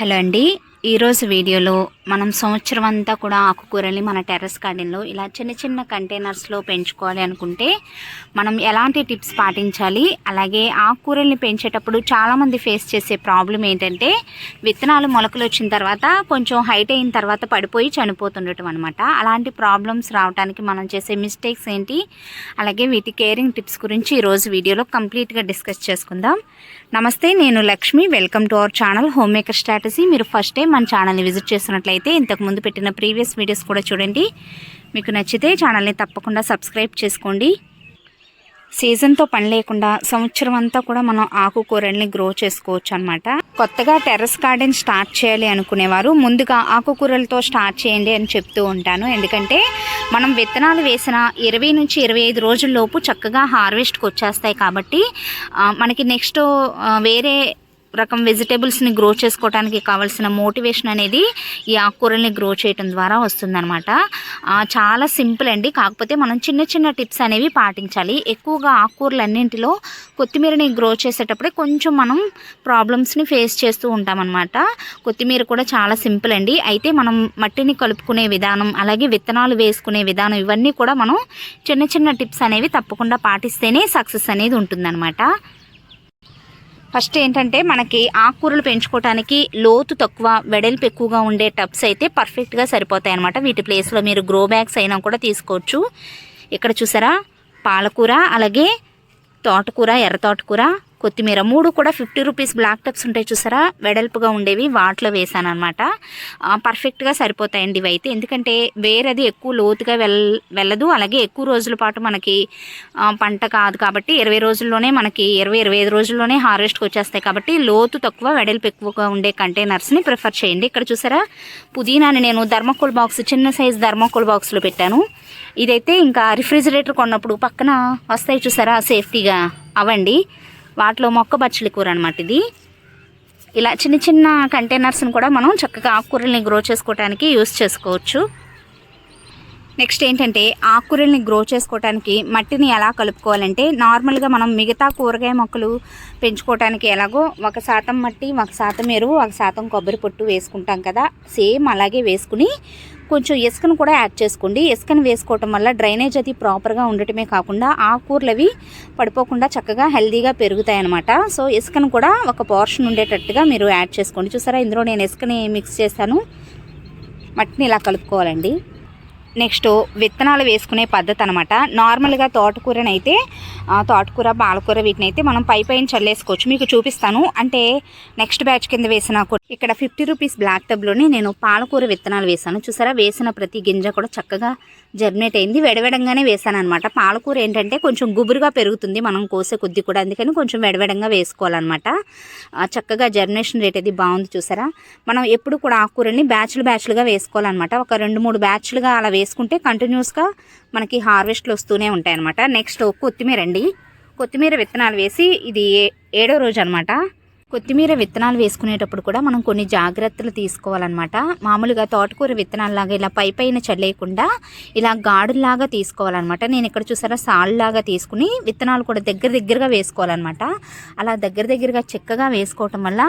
Hello అండి. ఈరోజు వీడియోలో మనం సంవత్సరం అంతా కూడా ఆకుకూరల్ని మన టెర్రస్ గార్డెన్లో ఇలా చిన్న చిన్న కంటైనర్స్లో పెంచుకోవాలి అనుకుంటే మనం ఎలాంటి టిప్స్ పాటించాలి? అలాగే ఆకుకూరల్ని పెంచేటప్పుడు చాలామంది ఫేస్ చేసే ప్రాబ్లం ఏంటంటే విత్తనాలు మొలకలు వచ్చిన తర్వాత కొంచెం హైట్ అయిన తర్వాత పడిపోయి చనిపోతుండటం అనమాట అలాంటి ప్రాబ్లమ్స్ రావడానికి మనం చేసే మిస్టేక్స్ ఏంటి? అలాగే వీటి కేరింగ్ టిప్స్ గురించి ఈరోజు వీడియోలో కంప్లీట్గా డిస్కస్ చేసుకుందాం. నమస్తే నేను Lakshmi. Welcome to our channel home maker strategy. మీరు ఫస్ట్ టైం మన ఛానల్ని విజిట్ చేసినట్లయితే ఇంతకు ముందు పెట్టిన ప్రీవియస్ వీడియోస్ కూడా చూడండి. మీకు నచ్చితే ఛానల్ని తప్పకుండా సబ్స్క్రైబ్ చేసుకోండి. సీజన్తో పని లేకుండా సంవత్సరం అంతా కూడా మనం ఆకుకూరల్ని గ్రో చేసుకోవచ్చు అనమాట కొత్తగా టెర్రస్ గార్డెన్ స్టార్ట్ చేయాలి అనుకునేవారు. ముందుగా ఆకుకూరలతో స్టార్ట్ చేయండి అని చెప్తూ ఉంటాను. ఎందుకంటే మనం విత్తనాలు వేసిన ఇరవై నుంచి ఇరవై ఐదు రోజుల్లోపు చక్కగా హార్వెస్ట్కి వచ్చేస్తాయి కాబట్టి మనకి నెక్స్ట్ వేరే రకం వెజిటేబుల్స్ని గ్రో చేసుకోవడానికి కావాల్సిన మోటివేషన్ అనేది ఈ ఆకుకూరల్ని గ్రో చేయడం ద్వారా వస్తుందన్నమాట. చాలా సింపుల్ అండి. కాకపోతే మనం చిన్న చిన్న టిప్స్ అనేవి పాటించాలి. ఎక్కువగా ఆకుకూరలు అన్నింటిలో కొత్తిమీరని గ్రో చేసేటప్పుడే కొంచెం మనం ప్రాబ్లమ్స్ని ఫేస్ చేస్తూ ఉంటామన్నమాట. కొత్తిమీర కూడా చాలా సింపుల్ అండి. అయితే మనం మట్టిని కలుపుకునే విధానం అలాగే విత్తనాలు వేసుకునే విధానం ఇవన్నీ కూడా మనం చిన్న చిన్న టిప్స్ అనేవి తప్పకుండా పాటిస్తేనే సక్సెస్ అనేది ఉంటుందన్నమాట. ఫస్ట్ ఏంటంటే మనకి ఆకుకూరలు పెంచుకోవడానికి లోతు తక్కువ వెడల్పు ఎక్కువగా ఉండే టబ్స్ అయితే పర్ఫెక్ట్గా సరిపోతాయి అనమాట వీటి ప్లేస్లో మీరు గ్రో బ్యాగ్స్ అయినా కూడా తీసుకోవచ్చు. ఇక్కడ చూసారా? పాలకూర అలాగే తోటకూర ఎర్ర తోటకూర కొత్తిమీర. మూడు కూడా ఫిఫ్టీ రూపీస్ బ్లాక్ టప్స్ ఉంటాయి చూసారా? వెడల్పుగా ఉండేవి వాటిలో వేసాను అనమాట పర్ఫెక్ట్గా సరిపోతాయండి ఇవి అయితే ఎందుకంటే వేరేది ఎక్కువ లోతుగా వెల్ వెళ్ళదు. అలాగే ఎక్కువ రోజుల పాటు మనకి పంట కాదు కాబట్టి ఇరవై రోజుల్లోనే మనకి ఇరవై ఇరవై ఐదు రోజుల్లోనే హార్వెస్ట్కి వచ్చేస్తాయి కాబట్టి లోతు తక్కువ వెడల్పు ఎక్కువగా ఉండే కంటైనర్స్ని ప్రిఫర్ చేయండి. ఇక్కడ చూసారా? పుదీనాని నేను ధర్మకోల్ బాక్స్ చిన్న సైజ్ ధర్మకోల్ బాక్స్లో పెట్టాను. ఇదైతే ఇంకా రిఫ్రిజిరేటర్ కొన్నప్పుడు పక్కన వస్తాయి చూసారా? సేఫ్టీగా అవండి. వాటిలో మొక్క బచ్చలి కూర అనమాట ఇది. ఇలా చిన్న చిన్న కంటైనర్స్ని కూడా మనం చక్కగా ఆకుకూరల్ని గ్రో చేసుకోవడానికి యూస్ చేసుకోవచ్చు. నెక్స్ట్ ఏంటంటే ఆకుకూరల్ని గ్రో చేసుకోవడానికి మట్టిని ఎలా కలుపుకోవాలంటే నార్మల్గా మనం మిగతా కూరగాయ మొక్కలు పెంచుకోవడానికి ఎలాగో ఒక శాతం మట్టి ఒక శాతం ఎరువు ఒక శాతం కొబ్బరి పొట్టు వేసుకుంటాం కదా. సేమ్ అలాగే వేసుకుని కొంచెం ఇసుకను కూడా యాడ్ చేసుకోండి. ఇసుకను వేసుకోవటం వల్ల డ్రైనేజ్ అది ప్రాపర్గా ఉండటమే కాకుండా ఆకుకూరలు అవి పడిపోకుండా చక్కగా హెల్దీగా పెరుగుతాయి అనమాట సో ఇసుకను కూడా ఒక పోర్షన్ ఉండేటట్టుగా మీరు యాడ్ చేసుకోండి. చూసారా? ఇందులో నేను ఇసుకని మిక్స్ చేశాను. మట్టిని ఇలా కలుపుకోవాలండి. నెక్స్ట్ విత్తనాలు వేసుకునే పద్ధతి అనమాట నార్మల్గా తోటకూరనైతే ఆ, తోటకూర పాలకూర వీటిని అయితే మనం పై పైన చల్లేసుకోవచ్చు. మీకు చూపిస్తాను. అంటే నెక్స్ట్ బ్యాచ్ కింద వేసిన ఇక్కడ ఫిఫ్టీ రూపీస్ బ్లాక్ టబ్లోనే నేను పాలకూర విత్తనాలు వేసాను చూసారా? వేసిన ప్రతి గింజ కూడా చక్కగా జర్మినేట్ అయింది. వెడవెడంగానే వేసాను అనమాట పాలకూర ఏంటంటే కొంచెం గుబురుగా పెరుగుతుంది. మనం కోసే కొద్ది కూడా. అందుకని కొంచెం వెడవెడంగా వేసుకోవాలన్నమాట. చక్కగా జర్మినేషన్ రేట్ అది బాగుంది చూసారా? మనం ఎప్పుడు కూడా ఆకుకూరని బ్యాచ్లు బ్యాచ్లుగా వేసుకోవాలన్నమాట. ఒక రెండు మూడు బ్యాచ్లుగా అలా వేసుకుంటే కంటిన్యూస్గా మనకి హార్వెస్ట్లు వస్తూనే ఉంటాయి అనమాట నెక్స్ట్ కొత్తిమీర అండి. కొత్తిమీర విత్తనాలు వేసి ఇది ఏ- ఏడో రోజు అనమాట కొత్తిమీర విత్తనాలు వేసుకునేటప్పుడు కూడా మనం కొన్ని జాగ్రత్తలు తీసుకోవాలన్నమాట. మామూలుగా తోటకూర విత్తనాలలాగా ఇలా పై పైన చల్లేయకుండా ఇలా గాడుల్లాగా తీసుకోవాలన్నమాట. నేను ఇక్కడ చూసారా సాల్లాగా తీసుకుని విత్తనాలు కూడా దగ్గర దగ్గరగా వేసుకోవాలన్నమాట. అలా దగ్గర దగ్గరగా చిక్కగా వేసుకోవటం వల్ల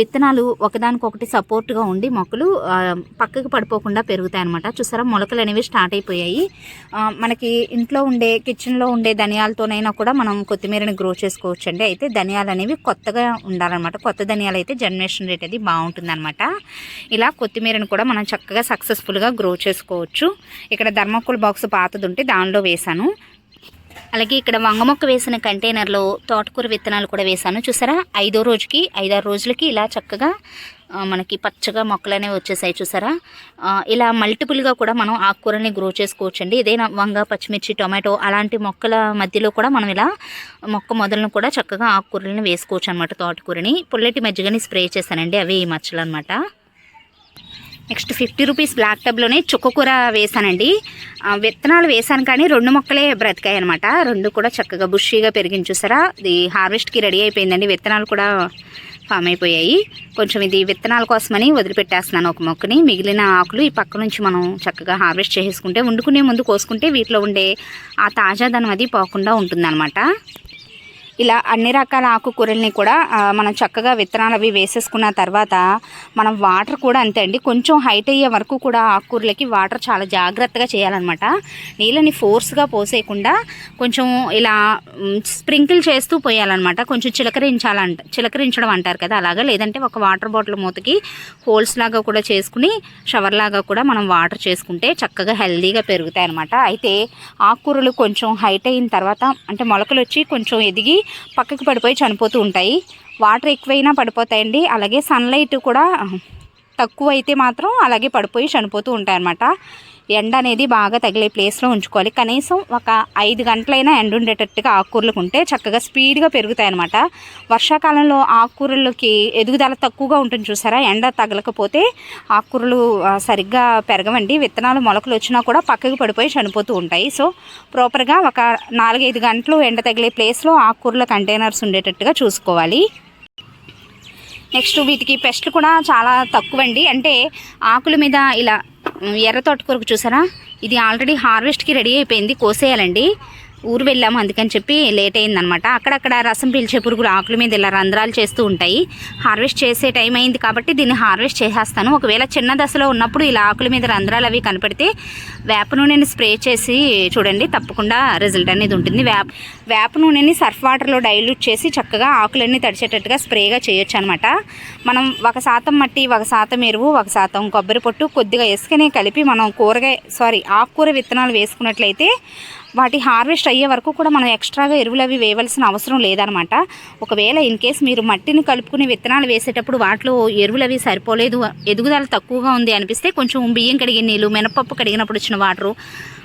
విత్తనాలు ఒకదానికొకటి సపోర్ట్గా ఉండి మొక్కలు పక్కకు పడిపోకుండా పెరుగుతాయి అనమాట చూసారా మొలకలు అనేవి స్టార్ట్ అయిపోయాయి. మనకి ఇంట్లో ఉండే కిచెన్లో ఉండే ధనియాలతోనైనా కూడా మనం కొత్తిమీరని గ్రో చేసుకోవచ్చు అండి అయితే ధనియాలు అనేవి కొత్తగా ఉండాలన్నమాట. కొత్త ధనియాలు అయితే జనరేషన్ రేట్ అది బాగుంటుంది ఇలా కొత్తిమీరను కూడా మనం చక్కగా సక్సెస్ఫుల్గా గ్రో చేసుకోవచ్చు. ఇక్కడ ధర్మకోల్ బాక్స్ పాతది ఉంటే దానిలో వేశాను. అలాగే ఇక్కడ వంగ మొక్క వేసిన కంటైనర్లో తోటకూర విత్తనాలు కూడా వేశాను. చూసారా? ఐదో రోజుకి ఐదారు రోజులకి ఇలా చక్కగా మనకి పచ్చగా మొక్కలు అనేవి వచ్చేసాయి చూసారా? ఇలా మల్టిపుల్గా కూడా మనం ఆకుకూరని గ్రో చేసుకోవచ్చు అండి ఏదైనా వంగ పచ్చిమిర్చి టొమాటో అలాంటి మొక్కల మధ్యలో కూడా మనం ఇలా మొక్క మొదలను కూడా చక్కగా ఆకుకూరలను వేసుకోవచ్చు అనమాట తోటకూరని. పుల్లటి మజ్జిగని స్ప్రే చేశానండి అవి ఈ మచ్చలు అనమాట నెక్స్ట్ ఫిఫ్టీ రూపీస్ బ్లాక్ టబ్లోనే చుక్కకూర వేసానండి. విత్తనాలు వేసాను కానీ రెండు మొక్కలే బ్రతికాయి అనమాట రెండు కూడా చక్కగా బుషీగా పెరిగింది చూసారా? ఇది హార్వెస్ట్కి రెడీ అయిపోయిందండి. విత్తనాలు కూడా ఫామ్ అయిపోయాయి కొంచెం ఇది విత్తనాల కోసమని వదిలిపెట్టేస్తున్నాను ఒక మొక్కని. మిగిలిన ఆకులు ఈ పక్క నుంచి మనం చక్కగా హార్వెస్ట్ చేసుకుంటే వండుకునే ముందు కోసుకుంటే వీటిలో ఉండే ఆ తాజాదనం అది పోకుండా ఉంటుందన్నమాట. ఇలా అన్ని రకాల ఆకుకూరల్ని కూడా మనం చక్కగా విత్తనాలు అవి వేసేసుకున్న తర్వాత మనం వాటర్ కూడా అంతే అండి. కొంచెం హైట్ అయ్యే వరకు కూడా ఆకుకూరలకి వాటర్ చాలా జాగ్రత్తగా చేయాలన్నమాట. నీళ్ళని ఫోర్స్గా పోసేయకుండా కొంచెం ఇలా స్ప్రింకిల్ చేస్తూ పోయాలన్నమాట. కొంచెం చిలకరించాలంట చిలకరించడం అంటారు కదా అలాగా. లేదంటే ఒక వాటర్ బాటిల్ మూతకి హోల్స్ లాగా కూడా చేసుకుని షవర్ లాగా కూడా మనం వాటర్ చేసుకుంటే చక్కగా హెల్దీగా పెరుగుతాయి అనమాట అయితే ఆకుకూరలు కొంచెం హైట్ అయిన తర్వాత అంటే మొలకలు వచ్చి కొంచెం ఎదిగి పక్కకి పడిపోయి చనిపోతూ ఉంటాయి. వాటర్ ఎక్కువైనా పడిపోతాయండి. అలాగే సన్లైట్ కూడా తక్కువ అయితే మాత్రం అలాగే పడిపోయి చనిపోతూ ఉంటాయి అన్నమాట ఎండ అనేది బాగా తగిలే ప్లేస్లో ఉంచుకోవాలి. కనీసం ఒక ఐదు గంటలైనా ఎండ ఉండేటట్టుగా ఆకుకూరలకు ఉంటే చక్కగా స్పీడ్గా పెరుగుతాయి అనమాట వర్షాకాలంలో ఆకుకూరలకి ఎదుగుదల తక్కువగా ఉంటుంది చూసారా? ఎండ తగలకపోతే ఆకుకూరలు సరిగ్గా పెరగవండి. విత్తనాలు మొలకలు వచ్చినా కూడా పక్కకి పడిపోయి చనిపోతూ ఉంటాయి. సో ప్రాపర్గా ఒక నాలుగైదు గంటలు ఎండ తగిలే ప్లేస్లో ఆకుకూరల కంటైనర్స్ ఉండేటట్టుగా చూసుకోవాలి. నెక్స్ట్ వీటికి పెస్ట్లు కూడా చాలా తక్కువండి. అంటే ఆకుల మీద ఇలా ఎర్ర తోటకూరకు చూసారా? ఇది ఆల్రెడీ హార్వెస్ట్కి రెడీ అయిపోయింది కోసేయాలండి. ఊరు వెళ్ళాము అందుకని చెప్పి లేట్ అయిందనమాట. అక్కడక్కడ రసం పీల్చే పురుగులు ఆకుల మీద ఇలా రంధ్రాలు చేస్తూ ఉంటాయి. హార్వెస్ట్ చేసే టైం అయింది కాబట్టి దీన్ని హార్వెస్ట్ చేసేస్తాను. ఒకవేళ చిన్న దశలో ఉన్నప్పుడు ఇలా ఆకుల మీద రంధ్రాలు అవి కనపడితే వేప నూనెని స్ప్రే చేసి చూడండి తప్పకుండా రిజల్ట్ అనేది ఉంటుంది. వేప వేప నూనెని సర్ఫ్ వాటర్లో డైల్యూట్ చేసి చక్కగా ఆకులన్నీ తడిచేటట్టుగా స్ప్రేగా చేయొచ్చు అనమాట. మనం ఒక శాతం మట్టి ఒక శాతం ఎరువు ఒక శాతం కొబ్బరి పొట్టు కొద్దిగా ఇసుకనే కలిపి మనం కూరగాయ సారీ ఆకుకూర విత్తనాలు వేసుకున్నట్లయితే వాటి హార్వెస్ట్ అయ్యే వరకు కూడా మనం ఎక్స్ట్రాగా ఎరువులు అవి వేయవలసిన అవసరం లేదనమాట. ఒకవేళ ఇన్ కేస్ మీరు మట్టిని కలుపుకుని విత్తనాలు వేసేటప్పుడు వాటిలో ఎరువులు అవి సరిపోలేదు ఎదుగుదల తక్కువగా ఉంది అనిపిస్తే కొంచెం బియ్యం కడిగిన నీళ్ళు మినపప్పు కడిగినప్పుడు వచ్చిన వాటరు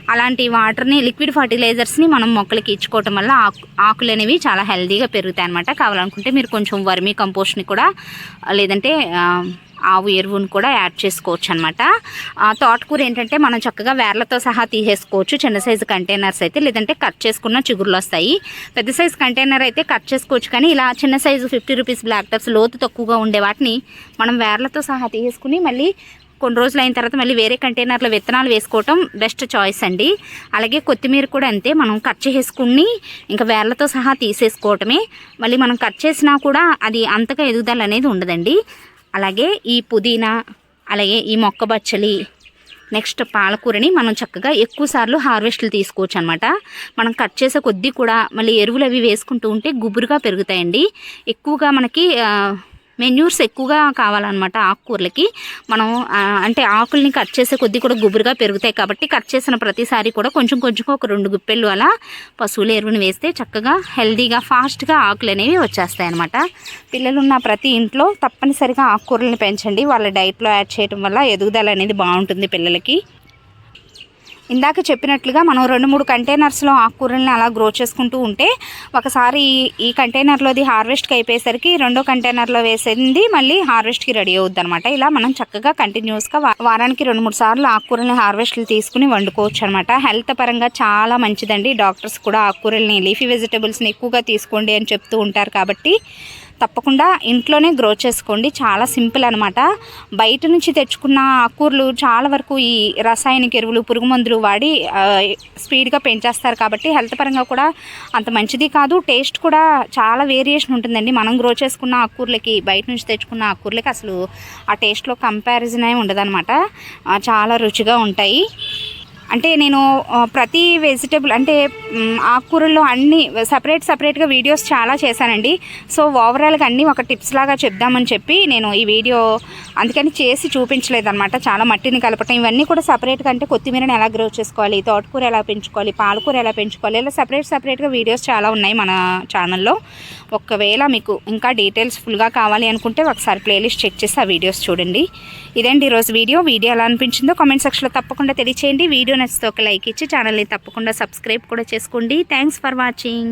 అలాంటి వాటర్ని లిక్విడ్ ఫర్టిలైజర్స్ని మనం మొక్కలకి ఇచ్చుకోవటం వల్ల ఆకు ఆకులు అనేవి చాలా హెల్దీగా పెరుగుతాయి అనమాట కావాలనుకుంటే మీరు కొంచెం వర్మీ కంపోస్ట్ని కూడా లేదంటే ఆవు ఎరువును కూడా యాడ్ చేసుకోవచ్చు అనమాట తోటకూర ఏంటంటే మనం చక్కగా వేర్లతో సహా తీసేసుకోవచ్చు. చిన్న సైజు కంటైనర్స్ అయితే లేదంటే కట్ చేసుకున్న చిగురులు వస్తాయి. పెద్ద సైజు కంటైనర్ అయితే కట్ చేసుకోవచ్చు. కానీ ఇలా చిన్న size fifty rupees black tubs లోతు తక్కువగా ఉండే వాటిని మనం వేర్లతో సహా తీసేసుకుని మళ్ళీ కొన్ని రోజులు అయిన తర్వాత మళ్ళీ వేరే కంటైనర్లో విత్తనాలు వేసుకోవటం బెస్ట్ చాయిస్ అండి. అలాగే కొత్తిమీర కూడా అంతే మనం కట్ చేసుకుని ఇంకా వేర్లతో సహా తీసేసుకోవటమే. మళ్ళీ మనం కట్ చేసినా కూడా అది అంతగా ఎదుగుదల అనేది ఉండదండి. అలాగే ఈ పుదీనా అలాగే ఈ మొక్క బచ్చలి నెక్స్ట్ పాలకూరని మనం చక్కగా ఎక్కువ సార్లు హార్వెస్ట్లు తీసుకోవచ్చు అనమాట మనం కట్ చేసే కొద్దీ కూడా మళ్ళీ ఎరువులు అవి వేసుకుంటూ ఉంటే గుబురుగా పెరుగుతాయండి. ఎక్కువగా మనకి మెన్యూర్స్ ఎక్కువగా కావాలన్నమాట ఆకుకూరలకి. మనం అంటే ఆకుల్ని కట్ చేసే కొద్దీ కూడా గుబురుగా పెరుగుతాయి కాబట్టి కట్ చేసిన ప్రతిసారి కూడా కొంచెం కొంచెం ఒక రెండు గుప్పెళ్ళు అలా పశువుల ఎరువుని వేస్తే చక్కగా హెల్దీగా ఫాస్ట్గా ఆకులు అనేవి వచ్చేస్తాయి అనమాట పిల్లలున్న ప్రతి ఇంట్లో తప్పనిసరిగా ఆకుకూరల్ని పెంచండి. వాళ్ళ డైట్లో యాడ్ చేయడం వల్ల ఎదుగుదల అనేది బాగుంటుంది పిల్లలకి. ఇందాక చెప్పినట్లుగా మనం రెండు మూడు కంటైనర్స్లో ఆకుకూరల్ని అలా గ్రో చేసుకుంటూ ఉంటే ఒకసారి ఈ కంటైనర్లోది హార్వెస్ట్కి అయిపోయేసరికి రెండో కంటైనర్లో వేసింది మళ్ళీ హార్వెస్ట్కి రెడీ అవుద్ది అనమాట ఇలా మనం చక్కగా కంటిన్యూస్గా వారానికి రెండు మూడు సార్లు ఆకుకూరల్ని హార్వెస్ట్లు తీసుకుని వండుకోవచ్చు అనమాట హెల్త్ పరంగా చాలా మంచిదండి. డాక్టర్స్ కూడా ఆకుకూరల్ని లీఫీ వెజిటబుల్స్ని ఎక్కువగా తీసుకోండి అని చెప్తూ ఉంటారు కాబట్టి తప్పకుండా ఇంట్లోనే గ్రో చేసుకోండి. చాలా సింపుల్ అనమాట బయట నుంచి తెచ్చుకున్న ఆకూరలు చాలా వరకు ఈ రసాయనిక ఎరువులు పురుగు మందులు వాడి స్పీడ్గా పెంచేస్తారు కాబట్టి హెల్త్ పరంగా కూడా అంత మంచిది కాదు. టేస్ట్ కూడా చాలా వేరియేషన్ ఉంటుందండి. మనం గ్రో చేసుకున్న ఆకూరలకి బయట నుంచి తెచ్చుకున్న ఆకూరలకి అసలు ఆ టేస్ట్లో కంపారిజన్ అయి ఉండదన్నమాట. చాలా రుచిగా ఉంటాయి. అంటే నేను ప్రతి వెజిటేబుల్ అంటే ఆకుకూరల్లో అన్ని సపరేట్ సపరేట్గా వీడియోస్ చాలా చేశానండి. సో ఓవరాల్గా అన్నీ ఒక టిప్స్ లాగా చెప్దామని చెప్పి నేను ఈ వీడియో అందుకని చేసి చూపించలేదన్నమాట. చాలా మట్టిని కలపటం ఇవన్నీ కూడా సపరేట్గా అంటే కొత్తిమీరని ఎలా గ్రో చేసుకోవాలి తోటకూర ఎలా పెంచుకోవాలి పాలకూర ఎలా పెంచుకోవాలి ఇలా సపరేట్ సపరేట్గా వీడియోస్ చాలా ఉన్నాయి మన ఛానల్లో ఒకవేళ మీకు ఇంకా డీటెయిల్స్ ఫుల్గా కావాలి అనుకుంటే ఒకసారి ప్లేలిస్ట్ చెక్ చేసి ఆ వీడియోస్ చూడండి. ఇదండి ఈరోజు వీడియో వీడియో ఎలా అనిపించిందో కామెంట్ సెక్షన్లో తప్పకుండా తెలియచేయండి. వీడియో నచ్చితే ఒక లైక్ ఇచ్చి ఛానల్ని తప్పకుండా సబ్స్క్రైబ్ కూడా చేసుకోండి. Thanks for watching